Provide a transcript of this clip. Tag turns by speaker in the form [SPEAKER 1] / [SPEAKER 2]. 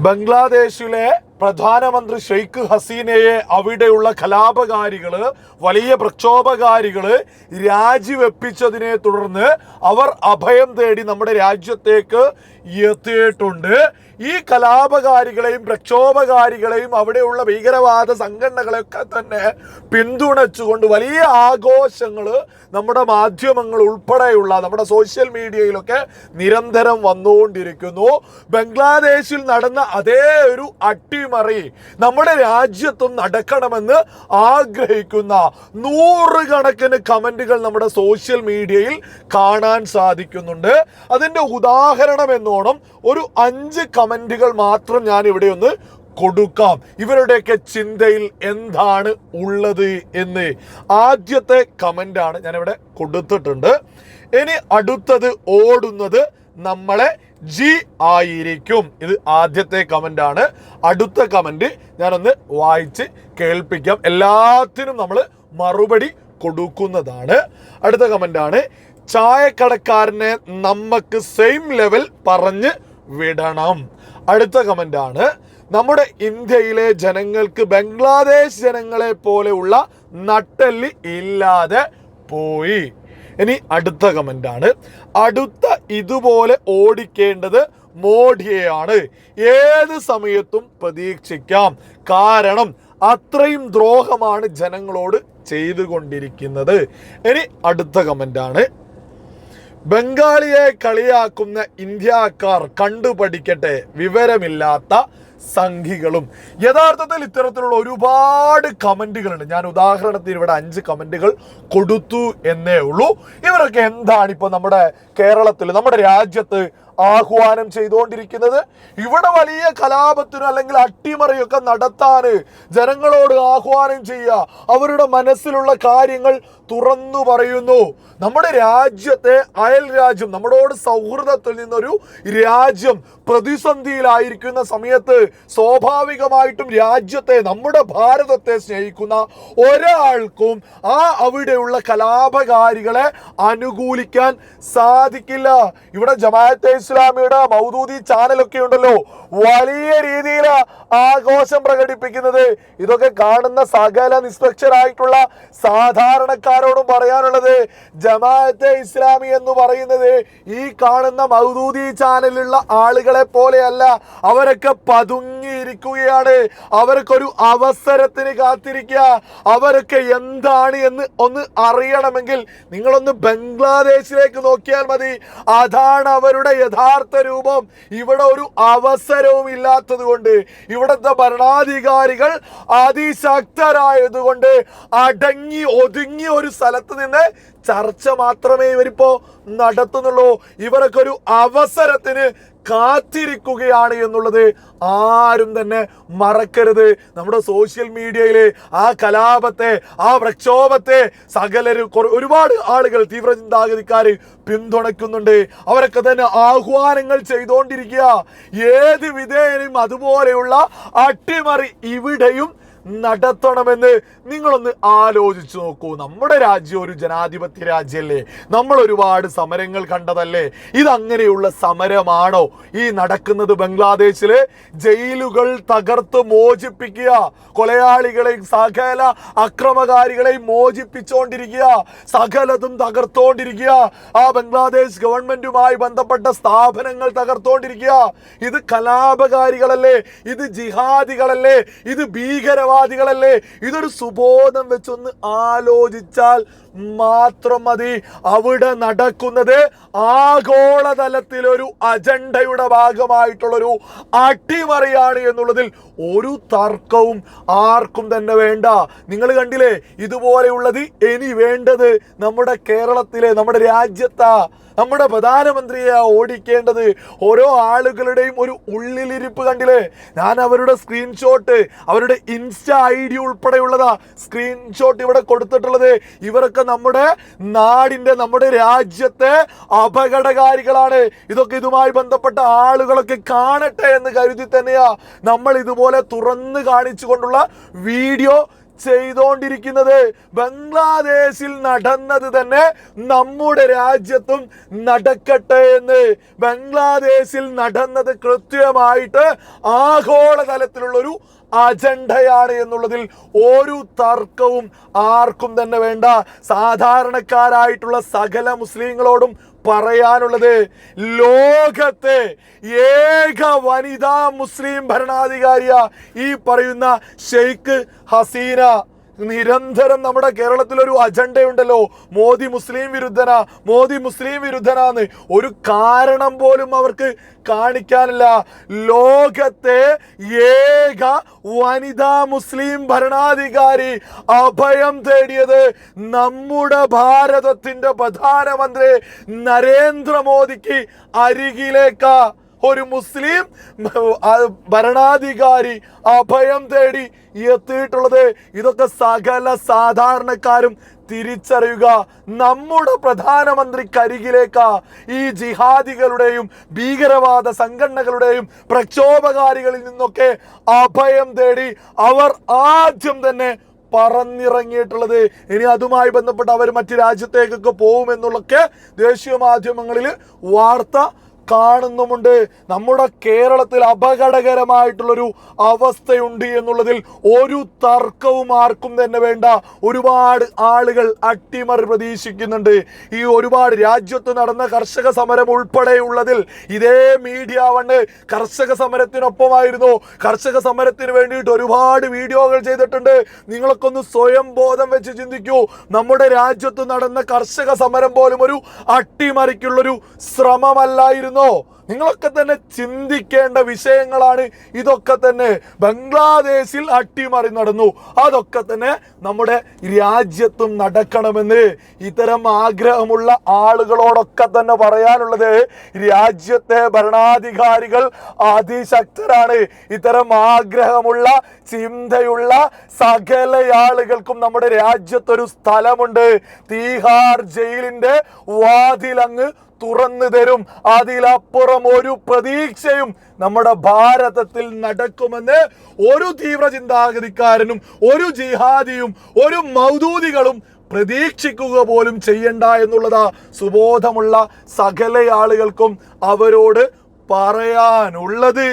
[SPEAKER 1] ബംഗ്ലാദേശിലെ പ്രധാനമന്ത്രി ഷെയ്ഖ് ഹസീനയെ അവിടെയുള്ള കലാപകാരികൾ വലിയ പ്രക്ഷോഭകാരികൾ രാജിവെപ്പിച്ചതിനെ തുടർന്ന് അവർ അഭയം തേടി നമ്മുടെ രാജ്യത്തേക്ക് എത്തിയിട്ടുണ്ട്. ഈ കലാപകാരികളെയും പ്രക്ഷോഭകാരികളെയും അവിടെയുള്ള ഭീകരവാദ സംഘടനകളെയൊക്കെ തന്നെ പിന്തുണച്ചുകൊണ്ട് വലിയ ആഘോഷങ്ങൾ നമ്മുടെ മാധ്യമങ്ങൾ ഉൾപ്പെടെയുള്ള നമ്മുടെ സോഷ്യൽ മീഡിയയിലൊക്കെ നിരന്തരം വന്നുകൊണ്ടിരിക്കുന്നു. ബംഗ്ലാദേശിൽ നടന്ന അതേ ഒരു അട്ടിമറി നമ്മുടെ രാജ്യത്തും നടക്കണമെന്ന് ആഗ്രഹിക്കുന്ന നൂറുകണക്കിന് കമന്റുകൾ നമ്മുടെ സോഷ്യൽ മീഡിയയിൽ കാണാൻ സാധിക്കുന്നുണ്ട്. അതിന്റെ ഉദാഹരണം എന്നോണം ഒരു അഞ്ച് കമന്റുകൾ മാത്രം ഞാൻ ഇവിടെ ഒന്ന് കൊടുക്കാം. ഇവരുടെയൊക്കെ ചിന്തയിൽ എന്താണ് ഉള്ളത് എന്ന്. ആദ്യത്തെ കമന്റാണ് ഞാനിവിടെ കൊടുത്തിട്ടുണ്ട്. ഇനി അടുത്തത് ഓടുന്നത് നമ്മളെ ജി ആയിരിക്കും. ഇത് ആദ്യത്തെ കമന്റ് ആണ് അടുത്ത കമന്റ് ഞാനൊന്ന് വായിച്ച് കേൾപ്പിക്കാം. എല്ലാത്തിനും നമ്മൾ മറുപടി കൊടുക്കുന്നതാണ്. അടുത്ത കമന്റ് ആണ് ചായക്കടക്കാരനെ നമുക്ക് സെയിം ലെവൽ പറഞ്ഞ് വിടണം. അടുത്ത കമന്റ് ആണ്. നമ്മുടെ ഇന്ത്യയിലെ ജനങ്ങൾക്ക് ബംഗ്ലാദേശ് ജനങ്ങളെ പോലെയുള്ള നട്ടെല്ലി ഇല്ലാതെ പോയി. ഇനി അടുത്ത കമന്റ് ആണ്. അടുത്ത ഇതുപോലെ ഓടിക്കേണ്ടത് മോഡിയെയാണ്. ഏത് സമയത്തും പ്രതീക്ഷിക്കാം. കാരണം അത്രയും ദ്രോഹമാണ് ജനങ്ങളോട് ചെയ്തുകൊണ്ടിരിക്കുന്നത്. ഇനി അടുത്ത കമന്റാണ് ബംഗാളിയെ കളിയാക്കുന്ന ഇന്ത്യക്കാർ കണ്ടുപഠിക്കട്ടെ വിവരമില്ലാത്ത സംഘികളും. യഥാർത്ഥത്തിൽ ഇത്തരത്തിലുള്ള ഒരുപാട് കമന്റുകളുണ്ട് ഞാൻ ഉദാഹരണത്തിന് ഇവിടെ അഞ്ച് കമന്റുകൾ കൊടുത്തു എന്നേ ഉള്ളൂ. ഇവരൊക്കെ എന്താണ് ഇപ്പോൾ നമ്മുടെ കേരളത്തിൽ നമ്മുടെ രാജ്യത്ത് ആഹ്വാനം ചെയ്തുകൊണ്ടിരിക്കുന്നത്. ഇവിടെ വലിയ കലാപത്തിനും അല്ലെങ്കിൽ അട്ടിമറിയൊക്കെ നടത്താൻ ജനങ്ങളോട് ആഹ്വാനം ചെയ്യുക. അവരുടെ മനസ്സിലുള്ള കാര്യങ്ങൾ തുറന്നു പറയുന്നു. നമ്മുടെ രാജ്യത്തെ അയൽ രാജ്യം നമ്മളോട് സൗഹൃദത്തിൽ നിന്നൊരു രാജ്യം പ്രതിസന്ധിയിലായിരിക്കുന്ന സമയത്ത് സ്വാഭാവികമായിട്ടും രാജ്യത്തെ നമ്മുടെ ഭാരതത്തെ സ്നേഹിക്കുന്ന ഒരാൾക്കും ആ അവിടെയുള്ള കലാപകാരികളെ അനുകൂലിക്കാൻ സാധിക്കില്ല. ഇവിടെ ജമാഅത്തെ ഇസ്ലാമിയുടെ മൗദൂദി ചാനലൊക്കെ ഉണ്ടല്ലോ. വലിയ രീതിയിൽ ആഘോഷം പ്രകടിപ്പിക്കുന്നത്. ഇതൊക്കെ കാണുന്ന സകല നിഷ്പക്ഷരായിട്ടുള്ള സാധാരണക്കാരോടും പറയാനുള്ളത് ജമാഅത്തെ ഇസ്ലാമി എന്ന് പറയുന്നത് ഈ കാണുന്ന മൗദൂദി ചാനലിലുള്ള ആളുകളെ പോലെയല്ല. അവരൊക്കെ പതുങ്ങിയിരിക്കുകയാണ്. അവർക്കൊരു അവസരത്തിന് കാത്തിരിക്കുക. അവരൊക്കെ എന്താണ് എന്ന് ഒന്ന് അറിയണമെങ്കിൽ നിങ്ങളൊന്ന് ബംഗ്ലാദേശിലേക്ക് നോക്കിയാൽ മതി. അതാണ് അവരുടെ യഥാർത്ഥ രൂപം ഇവിടെ ഒരു അവസരവും ഇല്ലാത്തത് കൊണ്ട് ഇവിടുത്തെ ഭരണാധികാരികൾ അതിശക്തരായതുകൊണ്ട് അടങ്ങി ഒതുങ്ങി ഒരു സ്ഥലത്ത് നിന്ന് ചർച്ച മാത്രമേ ഇവരിപ്പോ നടത്തുന്നുള്ളൂ. ഇവരൊക്കെ ഒരു അവസരത്തിന് കാത്തിരിക്കുകയാണ് എന്നുള്ളത് ആരും തന്നെ മറക്കരുത്. നമ്മുടെ സോഷ്യൽ മീഡിയയിലെ ആ കലാപത്തെ ആ പ്രക്ഷോഭത്തെ സകലരും ഒരുപാട് ആളുകൾ തീവ്ര ചിന്താഗതിക്കാര് പിന്തുണയ്ക്കുന്നുണ്ട്. അവരൊക്കെ തന്നെ ആഹ്വാനങ്ങൾ ചെയ്തുകൊണ്ടിരിക്കുക ഏത് വിധേയനും അതുപോലെയുള്ള അട്ടിമറി ഇവിടെയും നടത്തണമെന്ന് നിങ്ങളൊന്ന് ആലോചിച്ചു നോക്കൂ. നമ്മുടെ രാജ്യം ഒരു ജനാധിപത്യ രാജ്യമല്ലേ? നമ്മൾ ഒരുപാട് സമരങ്ങൾ കണ്ടതല്ലേ? ഇതങ്ങനെയുള്ള സമരമാണോ ഈ നടക്കുന്നത് ബംഗ്ലാദേശിൽ? ജയിലുകൾ തകർത്ത് മോചിപ്പിക്കുക കൊലയാളികളെയും സകല അക്രമകാരികളെയും മോചിപ്പിച്ചുകൊണ്ടിരിക്കുക സകലതും തകർത്തോണ്ടിരിക്കുക ആ ബംഗ്ലാദേശ് ഗവൺമെന്റുമായി ബന്ധപ്പെട്ട സ്ഥാപനങ്ങൾ തകർത്തോണ്ടിരിക്കുക. ഇത് കലാപകാരികളല്ലേ? ഇത് ജിഹാദികളല്ലേ? ഇത് ഭീകരവാദികളല്ലേ ഇതൊരു സുബോധം വെച്ചൊന്ന് ആലോചിച്ചാൽ മാത്രം മതി. അവിടെ നടക്കുന്നത് ആഗോളതലത്തിലൊരു അജണ്ടയുടെ ഭാഗമായിട്ടുള്ളൊരു അട്ടിമറിയാണ് എന്നുള്ളതിൽ ഒരു തർക്കവും ആർക്കും തന്നെ വേണ്ട. നിങ്ങൾ കണ്ടില്ലേ? ഇതുപോലെയുള്ളത് ഇനി വേണ്ടത് നമ്മുടെ കേരളത്തിലെ നമ്മുടെ രാജ്യത്താ. നമ്മുടെ പ്രധാനമന്ത്രിയെ ഓടിക്കേണ്ടത് ഓരോ ആളുകളുടെയും ഒരു ഉള്ളിലിരിപ്പ് കണ്ടില്ലേ? ഞാൻ അവരുടെ സ്ക്രീൻഷോട്ട് അവരുടെ ഇൻസ്റ്റ ഐ ഡി ഉൾപ്പെടെയുള്ളതാ സ്ക്രീൻഷോട്ട് ഇവിടെ കൊടുത്തിട്ടുള്ളത്. ഇവരൊക്കെ നമ്മുടെ നാടിന്റെ നമ്മുടെ രാജ്യത്തെ അപകടകാരികളാണ്. ഇതൊക്കെ ഇതുമായി ബന്ധപ്പെട്ട ആളുകളൊക്കെ കാണട്ടെ എന്ന് കരുതി തന്നെയാ നമ്മൾ ഇതുപോലെ തുറന്ന് കാണിച്ചുകൊണ്ടുള്ള വീഡിയോ ചെയ്തുകൊണ്ടിരിക്കുന്നത് ബംഗ്ലാദേശിൽ നടന്നത് തന്നെ നമ്മുടെ രാജ്യത്തും നടക്കട്ടെ എന്ന്. ബംഗ്ലാദേശിൽ നടന്നത് കൃത്യമായിട്ട് ആഗോളതലത്തിലുള്ളൊരു അജണ്ടയാണ് എന്നുള്ളതിൽ ഒരു തർക്കവും ആർക്കും തന്നെ വേണ്ട. സാധാരണക്കാരായിട്ടുള്ള സകല മുസ്ലിങ്ങളോടും പറയാനുള്ളത് ലോകത്തെ ഏക വനിതാ മുസ്ലിം ഭരണാധികാരിയ ഈ പറയുന്ന ഷെയ്ഖ് ഹസീന. നിരന്തരം നമ്മുടെ കേരളത്തിൽ ഒരു അജണ്ടയുണ്ടല്ലോ. മോദി മുസ്ലിം വിരുദ്ധന മോദി മുസ്ലിം വിരുദ്ധനാന്ന്. ഒരു കാരണം പോലും അവർക്ക് കാണിക്കാനില്ല. ലോകത്തെ ഏക വനിതാ മുസ്ലിം ഭരണാധികാരി അഭയം തേടിയത് നമ്മുടെ ഭാരതത്തിന്റെ പ്രധാനമന്ത്രി നരേന്ദ്രമോദിക്ക് അരികിലേക്കാ. ഒരു മുസ്ലിം ഭരണാധികാരി അഭയം തേടി എത്തിയിട്ടുള്ളത്. ഇതൊക്കെ സകല സാധാരണക്കാരും തിരിച്ചറിയുക. നമ്മുടെ പ്രധാനമന്ത്രി കരികിലേക്കാ ഈ ജിഹാദികളുടെയും ഭീകരവാദ സംഘടനകളുടെയും പ്രക്ഷോഭകാരികളിൽ നിന്നൊക്കെ അഭയം തേടി അവർ ആദ്യം തന്നെ പറന്നിറങ്ങിയിട്ടുള്ളത്. ഇനി അതുമായി ബന്ധപ്പെട്ട് അവർ മറ്റു രാജ്യത്തേക്കൊക്കെ പോകുമെന്നുള്ളൊക്കെ ദേശീയ മാധ്യമങ്ങളിൽ വാർത്ത കാണുന്നുമുണ്ട്. നമ്മുടെ കേരളത്തിൽ അപകടകരമായിട്ടുള്ളൊരു അവസ്ഥയുണ്ട് എന്നുള്ളതിൽ ഒരു തർക്കവും ആർക്കും തന്നെ വേണ്ട. ഒരുപാട് ആളുകൾ അട്ടിമറി പ്രതീക്ഷിക്കുന്നുണ്ട്. ഈ ഒരുപാട് രാജ്യത്ത് നടന്ന കർഷക സമരം ഉൾപ്പെടെയുള്ളതിൽ ഇതേ മീഡിയ വണ് കർഷക സമരത്തിനൊപ്പമായിരുന്നു. കർഷക സമരത്തിന് വേണ്ടിയിട്ട് ഒരുപാട് വീഡിയോകൾ ചെയ്തിട്ടുണ്ട്. നിങ്ങളൊക്കെ ഒന്ന് സ്വയം ബോധം വെച്ച് ചിന്തിക്കൂ. നമ്മുടെ രാജ്യത്ത് നടന്ന കർഷക സമരം പോലും ഒരു അട്ടിമറിക്കുള്ളൊരു ശ്രമമല്ലായിരുന്നോ. 너 നിങ്ങളൊക്കെ തന്നെ ചിന്തിക്കേണ്ട വിഷയങ്ങളാണ്. ഇതൊക്കെ തന്നെ ബംഗ്ലാദേശിൽ അട്ടിമറി നടന്നു. അതൊക്കെ തന്നെ നമ്മുടെ രാജ്യത്തും നടക്കണമെന്ന് ഇത്തരം ആഗ്രഹമുള്ള ആളുകളോടൊക്കെ തന്നെ പറയാനുള്ളത് രാജ്യത്തെ ഭരണാധികാരികൾ അതിശക്തരാണ്. ഇത്തരം ആഗ്രഹമുള്ള ചിന്തയുള്ള സകല ആളുകൾക്കും നമ്മുടെ രാജ്യത്തൊരു സ്ഥലമുണ്ട്. തീഹാർ ജയിലിന്റെ വാതിലങ്ങ് തുറന്നു തരും. അതിലപ്പുറം ഒരു പ്രതീക്ഷയും നമ്മുടെ ഭാരതത്തിൽ നടക്കുമെന്ന് ഒരു തീവ്ര ചിന്താഗതിക്കാരനും ഒരു ജിഹാദിയും ഒരു മൗദൂദികളും പ്രതീക്ഷിക്കുക പോലും ചെയ്യണ്ട എന്നുള്ളതാ സുബോധമുള്ള സകല ആളുകൾക്കും അവരോട് പറയാനുള്ളത്.